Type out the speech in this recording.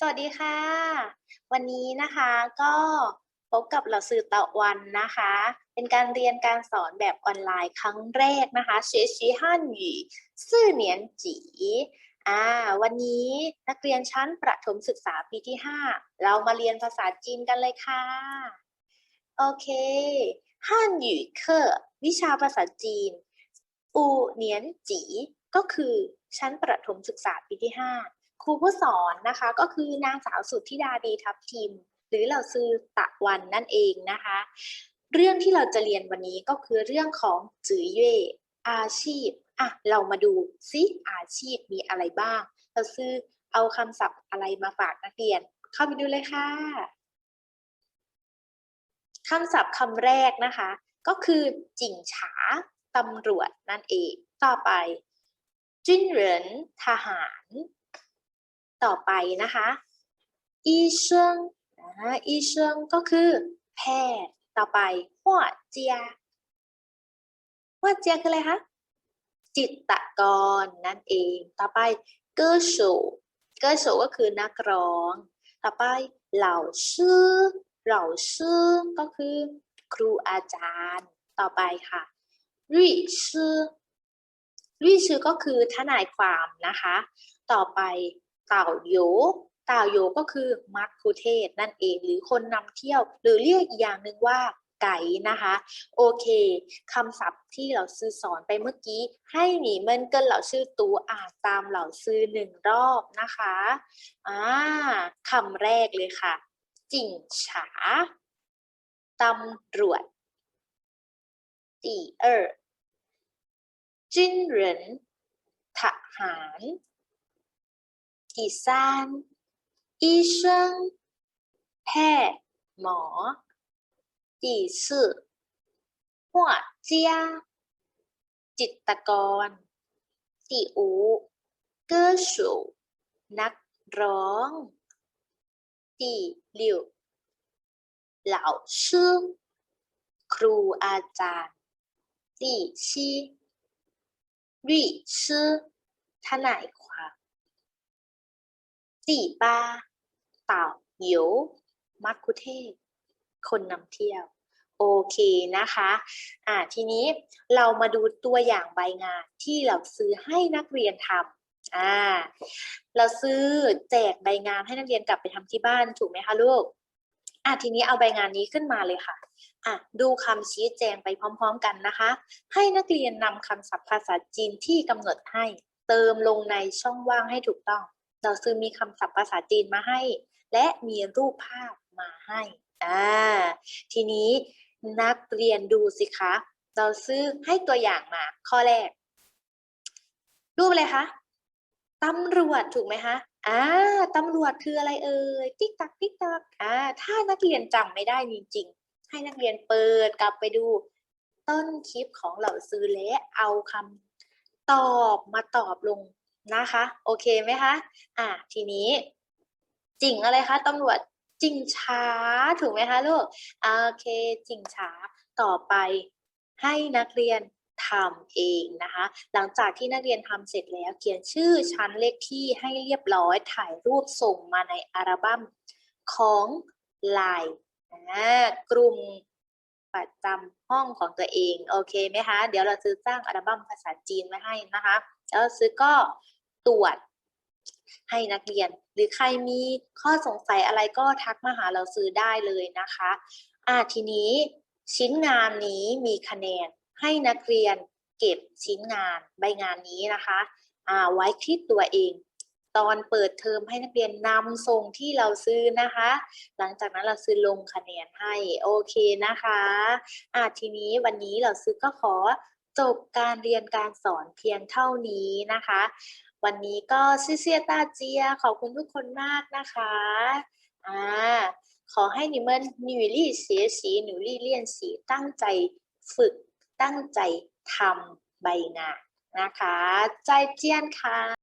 สวัสดีค่ะ วันนี้นะคะก็พบกับเราสื่อตะวันนะคะ เป็นการเรียนการสอนแบบออนไลน์ครั้งแรกนะคะเชชีฮั่นหยีซื่อเหนียนจีอ่าวันนี้นักเรียนชั้นประถมศึกษาปีที่ 5 เรามาเรียนภาษาจีนกันเลยค่ะ โอเคฮั่นหยีเคอวิชาภาษาจีน อูเหนียนจีก็คือชั้นประถมศึกษาปีที่ 5 ครูผู้สอนนะคะก็คือนางสาวสุทธิดาดีทับทิม หรือเราซื้อตะวันนั่นเองนะคะ เรื่องที่เราจะเรียนวันนี้ก็คือเรื่องของจือเย่อาชีพอะเรามาดูซิอาชีพมีอะไรบ้าง เราซื้อเอาคำศัพท์อะไรมาฝากนักเรียน เข้าไปดูเลยค่ะคำศัพท์คำแรกนะคะ ก็คือจิงฉาตำรวจนั่นเอง ต่อไปจิ้นเหรินทหาร ต่อไปนะคะอีเชิงอ่าอีเชิงก็คือแพทย์ต่อไปหัวเจียหัวเจียคืออะไรคะจิตรกรนั่นเอง ต่อไปเกอร์โชเกอร์โชก็คือนักร้อง ต่อไปเหล่าชื่อเหล่าชื่อก็คือครูอาจารย์ ต่อไปค่ะรี่ชื่อรี่ชื่อก็คือทนายความนะคะ ต่อไป เต่าโยเต่าโยก็คือมักคุเทศก์นั่นเองหรือคนนำเที่ยว หรือเรียกอีกอย่างหนึ่งว่าไก่นะคะ โอเคคำศัพท์ที่เราซื้อสอนไปเมื่อกี้ ให้หนีเมินเกินเหล่าชื่อตัวอ่านตามเหล่าซื้อหนึ่งรอบนะคะอ่าคำแรกเลยค่ะ จิ่งฉาตำรวจ第二军人ทหาร 第三医生แพทย์หมอ第四画家จิตรกร第五歌手นักร้อง第六老师ครูอาจารย์第七律师ทนายความ 第八เต่าโยมักคุเทศคนนำเที่ยว โอเคนะคะอ่าทีนี้เรามาดูตัวอย่างใบงานที่เราซื้อให้นักเรียนทำอ่าเราซื้อแจกใบงานให้นักเรียนกลับไปทำที่บ้านถูกไหมคะลูกอะทีนี้เอาใบงานนี้ขึ้นมาเลยค่ะอะดูคำชี้แจงไปพร้อม ๆ กันนะคะ ให้นักเรียนนำคำศัพท์ภาษาจีนที่กำหนดให้ เติมลงในช่องว่างให้ถูกต้อง เราซื้อมีคำศัพท์ภาษาจีนมาให้ และมีรูปภาพมาให้อ่าทีนี้นักเรียนดูสิคะ เราซื้อให้ตัวอย่างมา ข้อแรก รูปอะไรคะตำรวจถูกไหมคะอ่าตำรวจคืออะไรเอ่ยติ๊กตักติ๊กตักอ่าถ้านักเรียนจำไม่ได้จริงๆให้นักเรียนเปิดกลับไปดู ต้นคลิปของเหล่าซื้อและเอาคำตอบมาตอบลง นะคะ โอเคไหมคะ อ่าทีนี้จริงอะไรคะตำรวจจริงช้าถูกไหมคะลูกโอเคจริงช้าต่อไปให้นักเรียนทำเองนะคะ หลังจากที่นักเรียนทำเสร็จแล้วเขียนชื่อชั้นเลขที่ให้เรียบร้อยถ่ายรูปส่งมาในอัลบั้มของไลน์กลุ่มประจำห้องของตัวเอง โอเคไหมคะ เดี๋ยวเราซื้อสร้างอัลบั้มภาษาจีนไว้ให้นะคะ แล้วซื้อก็ ตรวจ ให้นักเรียน หรือใครมีข้อสงสัยอะไรก็ทักมาหาเราซื้อได้เลยนะคะอ่าทีนี้ชิ้นงานนี้มีคะแนนให้นักเรียนเก็บชิ้นงานใบงานนี้นะคะอ่าไว้ที่ตัวเอง ตอนเปิดเทอมให้นักเรียนนำส่งที่เราซื้อนะคะ หลังจากนั้นเราซื้อลงคะแนนให้โอเคนะคะอ่าทีนี้วันนี้เราซื้อก็ขอจบการเรียนการสอนเพียงเท่านี้นะคะ วันนี้ก็ซิเซียตาเจียขอบคุณทุกคนมากนะคะอ่าขอให้你们努力学习努力练习ตั้งใจฝึก ตั้งใจทำใบงานนะคะ ใจเจียนค่ะ